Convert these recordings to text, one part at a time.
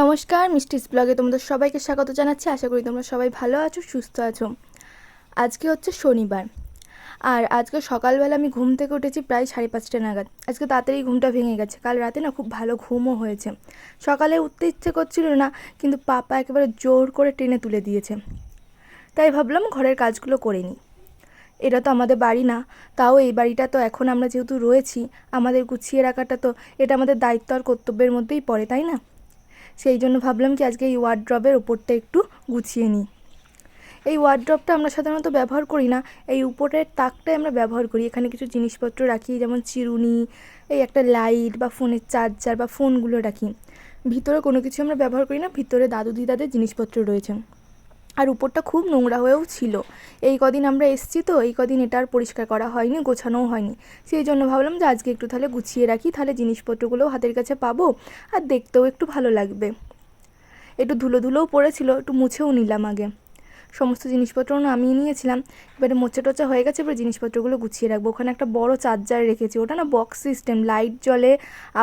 নমস্কার, মিষ্টিস ব্লগে তোমাদের সবাইকে স্বাগত জানাচ্ছি। আশা করি তোমরা সবাই ভালো আছো, সুস্থ আছো। আজকে হচ্ছে শনিবার। আর আজকে সকালবেলা আমি ঘুম থেকে উঠেছি প্রায় সাড়ে পাঁচটা নাগাদ। আজকে তাড়াতাড়ি ঘুমটা ভেঙে গেছে। কাল রাতে না খুব ভালো ঘুমও হয়েছে। সকালে উঠতে ইচ্ছে করছিল না, কিন্তু পাপা একেবারে জোর করে টেনে তুলে দিয়েছে। তাই ভাবলাম ঘরের কাজগুলো করে নিই। এটা তো আমাদের বাড়ি না, তাও এই বাড়িটা তো এখন আমরা যেহেতু রয়েছি, আমাদের গুছিয়ে রাখাটা তো, এটা আমাদের দায়িত্ব আর কর্তব্যের মধ্যেই পড়ে, তাই না? সেই জন্য ভাবলাম কি আজকে এই ওয়ার্ড্রবের উপরটা একটু গুছিয়ে নিই। এই ওয়ার্ড্রপটা আমরা সাধারণত ব্যবহার করি না, এই উপরের তাকটাই আমরা ব্যবহার করি। এখানে কিছু জিনিসপত্র রাখি, যেমন চিরুনি, এই একটা লাইট বা ফোনের চার্জার বা ফোনগুলো রাখি। ভিতরে কোনো কিছু আমরা ব্যবহার করি না, ভিতরে দাদু দিদাদের জিনিসপত্র রয়েছে। আর উপরটা খুব নোংরা হয়েও ছিল। এই কদিন আমরা এসছি তো, এই কদিন এটা আর পরিষ্কার করা হয়নি, গোছানোও হয়নি। সেই জন্য ভাবলাম যে আজকে একটু তাহলে গুছিয়ে রাখি, তাহলে জিনিসপত্রগুলোও হাতের কাছে পাবো আর দেখতেও একটু ভালো লাগবে। একটু ধুলো ধুলোও পড়েছিল, একটু মুছেও নিলাম আগে। সমস্ত জিনিসপত্র নামিয়ে নিয়েছিলাম। এবারে মোচা টোচা হয়ে গেছে, এবার জিনিসপত্রগুলো গুছিয়ে রাখব। ওখানে একটা বড় চার্জার রেখেছি, ওটা না বক্স সিস্টেম, লাইট জ্বলে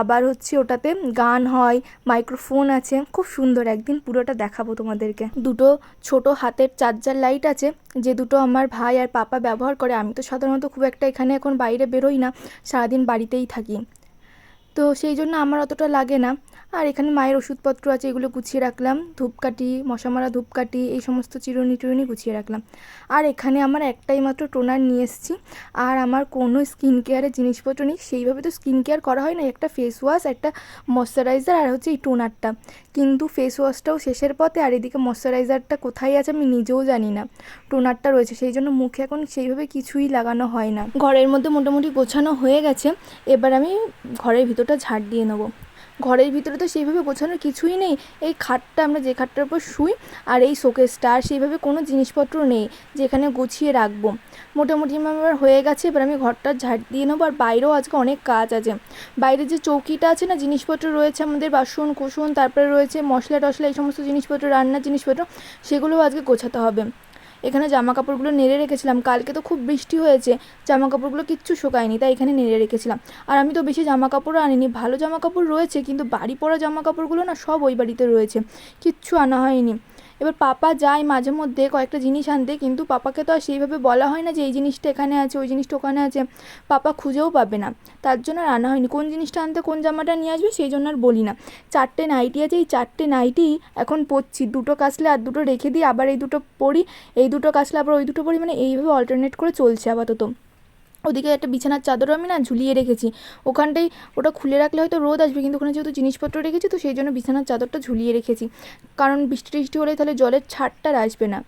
আবার হচ্ছে ওটাতে গান হয়, মাইক্রোফোন আছে, খুব সুন্দর। একদিন পুরোটা দেখাবো তোমাদেরকে। দুটো ছোট হাতের চার্জার লাইট আছে, যে দুটো আমার ভাই আর পাপা ব্যবহার করে। আমি তো সাধারণত খুব একটা এখানে এখন বাইরে বেরোই না, সারাদিন বাড়িতেই থাকি। তো সেই জন্য আমার অতটা লাগে না। আর এখানে মায়ের ওষুধপত্র আছে, এগুলো গুছিয়ে রাখলাম। ধূপকাঠি মশা মারা ধূপকাঠি, এই সমস্ত চিরুনি টিরুনি গুছিয়ে রাখলাম। আর এখানে আমার একটাই মাত্র টোনার নিয়ে এসেছি। আর আমার কোনো স্কিন কেয়ারের জিনিসপত্র নেই। সেইভাবে তো স্কিন কেয়ার করা হয় না। একটা ফেস ওয়াশ একটা ময়শ্চারাইজার আর হচ্ছে এই টোনারটা। কিন্তু ফেস ওয়াশটাও শেষের পথে। আর এদিকে ময়শ্চারাইজারটা কোথায় আছে আমি নিজেও জানি না। টোনারটা রয়েছে। সেই জন্য মুখে এখন সেইভাবে কিছুই লাগানো হয় না। ঘরের মধ্যে মোটামুটি গোছানো হয়ে গেছে। এবার আমি ঘরের ভিতরটা ঝাড় দিয়ে নেব। ঘরের ভিতরে তো সেইভাবে গোছানোর কিছুই নেই। এই খাটটা আমরা যে খাটটার উপর শুই আর এই শোকেসটা, আর সেইভাবে কোনো জিনিসপত্র নেই যেখানে গুছিয়ে রাখব। মোটামুটি আমার হয়ে গেছে, এবার আমি ঘরটা ঝাড় দিয়ে নেব। আর বাইরেও আজকে অনেক কাজ আছে। বাইরে যে চৌকিটা আছে না, জিনিসপত্র রয়েছে আমাদের বাসন, কুসন, তারপরে রয়েছে মশলা টশলা এই সমস্ত জিনিসপত্র, রান্নার জিনিসপত্র, সেগুলোও আজকে গোছাতে হবে। এখানে জামা কাপড়গুলো নেড়ে রেখেছিলাম। কালকে তো খুব বৃষ্টি হয়েছে জামা কাপড়গুলো কিচ্ছু শুকায়নি, তাই এখানে নেড়ে রেখেছিলাম। আর আমি তো বেশি জামা কাপড়ও আনিনি, ভালো জামা কাপড় রয়েছে, কিন্তু বাড়ি পরা জামা কাপড়গুলো না সব ওই বাড়িতে রয়েছে, কিচ্ছু আনা হয়নি। এবার পাপা যায় মাঝে মধ্যে কয়েকটা জিনিস আনতে, কিন্তু পাপাকে তো আর সেইভাবে বলা হয় না যে এই জিনিসটা এখানে আছে, ওই জিনিসটা ওখানে আছে। পাপা খুঁজেও পাবে না। তার জন্য আর আনা হয়নি। কোন জিনিসটা আনতে, কোন জামাটা নিয়ে আসবে সেই জন্য আর বলি না। চারটে নাইটি আছে, এই চারটে নাইটি এখন পরছি। দুটো কাচলে আর দুটো রেখে দিই, আবার এই দুটো পরি, এই দুটো কাচলে আবার ওই দুটো পরি মানে এইভাবে অল্টারনেট করে চলছে আপাতত। ওদিকে একটা বিছানার চাদরও আমি না ঝুলিয়ে রেখেছি। ওখানটাই ওটা খুলে রাখলে হয়তো রোদ আসবে, কিন্তু ওখানে যেহেতু জিনিসপত্র রেখেছি, তো সেই জন্য বিছানার চাদরটা ঝুলিয়ে রেখেছি। কারণ বৃষ্টি টিষ্টি হলে তাহলে জলের ছাড়টা আসবে না।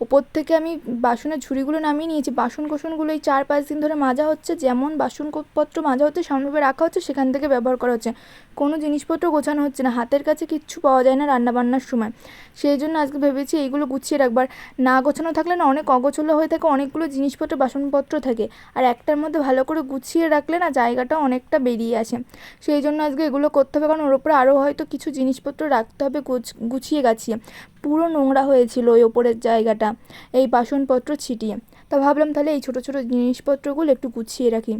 ওপর থেকে আমি বাসনের ঝুড়িগুলো নামিয়ে নিয়েছি। বাসন কোসনগুলো এই চার পাঁচ দিন ধরে মাজা হচ্ছে। যেমন বাসনপত্র মাজা হচ্ছে সামনে রাখা হচ্ছে, সেখান থেকে ব্যবহার করা হচ্ছে। কোনো জিনিসপত্র গোছানো হচ্ছে না। হাতের কাছে কিচ্ছু পাওয়া যায় না রান্নাবান্নার সময়। সেই জন্য আজকে ভেবেছি এইগুলো গুছিয়ে রাখবার। না গোছানো থাকলে না অনেক অগোছলো হয়ে থাকে, অনেকগুলো জিনিসপত্র, বাসনপত্র থাকে। আর একটার মধ্যে ভালো করে গুছিয়ে রাখলে না জায়গাটা অনেকটা বেরিয়ে আসে। সেই জন্য আজকে এগুলো করতে হবে। কারণ ওর ওপরে আরও হয়তো কিছু জিনিসপত্র রাখতে হবে গুছিয়ে গাছিয়ে। পুরো নোংরা হয়েছিল ওই ওপরের জায়গাটা, এই বাসনপত্র ছিটিয়ে। তা ভাবলাম তাহলে এই ছোটো ছোটো জিনিসপত্রগুলো একটু গুছিয়ে রাখি।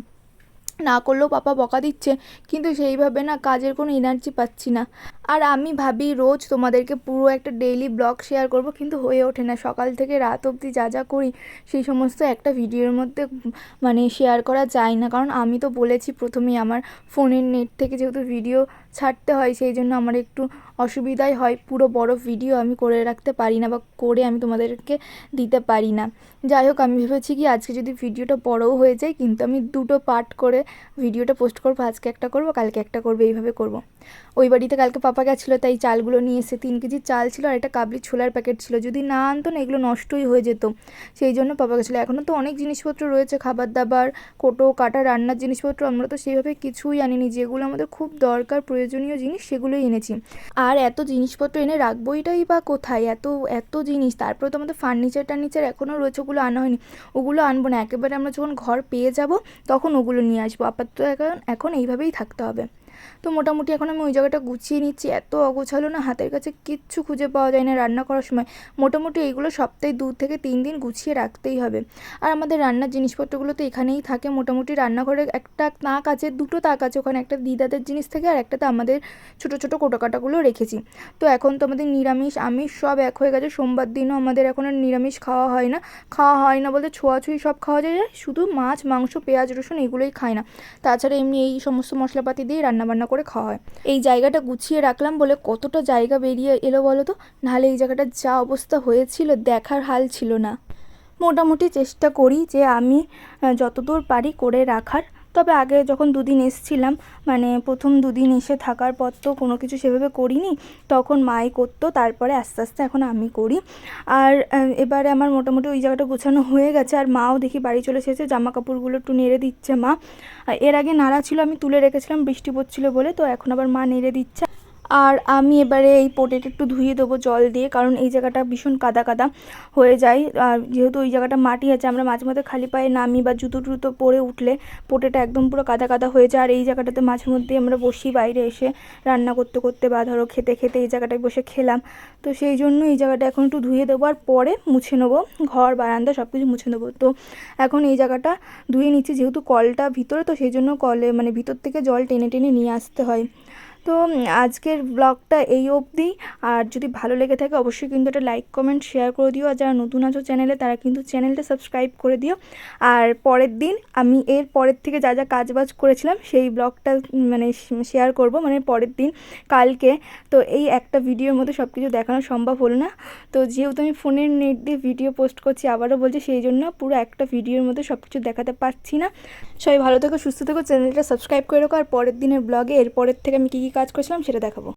না করলেও পাপা বকা দিচ্ছে, কিন্তু সেইভাবে না কাজের কোনো এনার্জি পাচ্ছি না। আর আমি ভাবি রোজ তোমাদেরকে পুরো একটা ডেইলি ব্লগ শেয়ার করব, কিন্তু হয়ে ওঠে না। সকাল থেকে রাত অবধি যা যা করি, সেই সমস্ত একটা ভিডিওর মধ্যে মানে শেয়ার করা যায় না। কারণ আমি তো বলেছি প্রথমেই আমার ফোনের নেট থেকে যেহেতু ভিডিও ছাড়তে হয়, সেই জন্য আমার একটু অসুবিধাই হয় পুরো বড় ভিডিও আমি করে রাখতে পারি না বা করে আমি তোমাদেরকে দিতে পারি না যাই হোক, আমি ভেবেছি কি আজকে যদি ভিডিওটা বড়ও হয়ে যায়, কিন্তু আমি দুটো পার্ট করে ভিডিওটা পোস্ট করব, আজকে একটা করব, কালকে একটা করব, এইভাবে করব। ওই বাড়িতে কালকে পাপা গেছিল, তাই চালগুলো নিয়ে এসে তিন কেজি চাল ছিল আর একটা কাবলি ছোলার প্যাকেট ছিল। যদি না আনতো না, এগুলো নষ্টই হয়ে যেত। সেই জন্য পাপা গেছিল। এখনও তো অনেক জিনিসপত্র রয়েছে খাবার দাবার কোটো, কাটা, রান্নার জিনিসপত্র। আমরা তো সেইভাবে কিছুই আনিনি। যেগুলো আমাদের খুব দরকার, প্রয়োজনীয় জিনিস, সেগুলোই এনেছি। আর এত জিনিসপত্র এনে রাখবোইটাই বা কোথায়? এত এত জিনিস। তারপরে তো আমাদের ফার্নিচার টার্নিচার এখনও রয়েছে, ওগুলো আনা হয়নি। ওগুলো আনব না। একেবারে আমরা যখন ঘর পেয়ে যাব, তখন ওগুলো নিয়ে আসব। আপাতত এখন এখন এইভাবেই থাকতে হবে। তো মোটামুটি এখন আমি ওই জায়গাটা গুছিয়ে নিচ্ছি। এত অগোছালো না, হাতের কাছে কিচ্ছু খুঁজে পাওয়া যায় না রান্না করার সময়। মোটামুটি এইগুলো সপ্তাহে দু থেকে তিন দিন গুছিয়ে রাখতেই হবে। আর আমাদের রান্নার জিনিসপত্রগুলো তো এখানেই থাকে। মোটামুটি রান্নাঘরে একটা তাক আছে, দুটো তাক আছে ওখানে। একটা দিদাদের জিনিস থেকে আর একটাতে আমাদের ছোটো ছোটো কোটোকাটাগুলো রেখেছি। তো এখন তো আমাদের নিরামিষ, আমিষ সব এক হয়ে গেছে। সোমবার দিনও আমাদের এখন আর নিরামিষ খাওয়া হয় না। খাওয়া হয় না বলতে ছোঁয়াছুঁই সব খাওয়া যায়। শুধু মাছ, মাংস, পেঁয়াজ, রসুন এগুলোই খায় না। তাছাড়া এমনি এই সমস্ত মশলাপাতি দিয়ে রান্নাবান্না করে খাওয়া হয়। এই জায়গাটা গুছিয়ে রাখলাম বলে কতটা জায়গা বেরিয়ে এলো বলো তো? নাহলে এই জায়গাটার যা অবস্থা হয়েছিল দেখার হাল ছিল না। মোটামুটি চেষ্টা করি যে আমি যতদূর পারি করে রাখার। তবে আগে যখন দুদিন এসছিলাম মানে প্রথম দুদিন এসে থাকার পর তো কোনো কিছু সেভাবে করিনি, তখন মাই করতো, তারপরে আস্তে আস্তে এখন আমি করি। আর এবারে আমার মোটামুটি ওই জায়গাটা গোছানো হয়ে গেছে, আর মাও দেখি বাড়ি চলে এসেছে জামা কাপড়গুলো একটু নেড়ে দিচ্ছে মা। এর আগে নাড়া ছিল, আমি তুলে রেখেছিলাম, বৃষ্টি পড়ছিল বলে, তো এখন আবার মা নেড়ে দিচ্ছে। আর আমি এবারে এই পোটেটা একটু ধুয়ে দেবো জল দিয়ে, কারণ এই জায়গাটা ভীষণ কাদা কাদা হয়ে যায়। আর যেহেতু ওই জায়গাটা মাটি আছে, আমরা মাঝে মধ্যে খালি পায়ে নামি বা জুতো টুতো পরে উঠলে পোটেটা একদম পুরো কাদা কাদা হয়ে যায়। আর এই জায়গাটাতে মাঝে মধ্যে আমরা বসি বাইরে এসে রান্না করতে করতে বা ধরো খেতে খেতে এই জায়গাটায় বসে খেলাম। তো সেই জন্য এই জায়গাটা এখন একটু ধুয়ে দেবো আর পরে মুছে নেব। ঘর, বারান্দা সব কিছু মুছে নেব। তো এখন এই জায়গাটা ধুয়ে নিচ্ছি, যেহেতু কলটা ভিতরে, তো সেই জন্য কলে মানে ভিতর থেকে জল টেনে টেনে নিয়ে আসতে হয়। তো আজকের ব্লগটা এই অবধি। আর যদি ভালো লেগে থাকে, অবশ্যই কিন্তু একটা লাইক, কমেন্ট, শেয়ার করে দিও। আর যারা নতুন আছো চ্যানেলে, তারা কিন্তু চ্যানেলটা সাবস্ক্রাইব করে দিও। আর পরের দিন আমি এর পরের থেকে যা যা কাজবাজ করেছিলাম, সেই ব্লগটা মানে শেয়ার করব। মানে পরের দিন, কালকে। তো এই একটা ভিডিওর মধ্যে সব কিছু দেখানো সম্ভব হলো না। তো যেহেতু আমি ফোনের নেট দিয়ে ভিডিও পোস্ট করছি, আবারও বলছি, সেই জন্য পুরো একটা ভিডিওর মধ্যে সব কিছু দেখাতে পারছি না। সবাই ভালো থেকো, সুস্থ থেকো, চ্যানেলটা সাবস্ক্রাইব করে রাখো। আর পরের দিনের ব্লগে, এর পরের থেকে আমি কী কী কাজ করেছিলাম সেটা দেখাবো।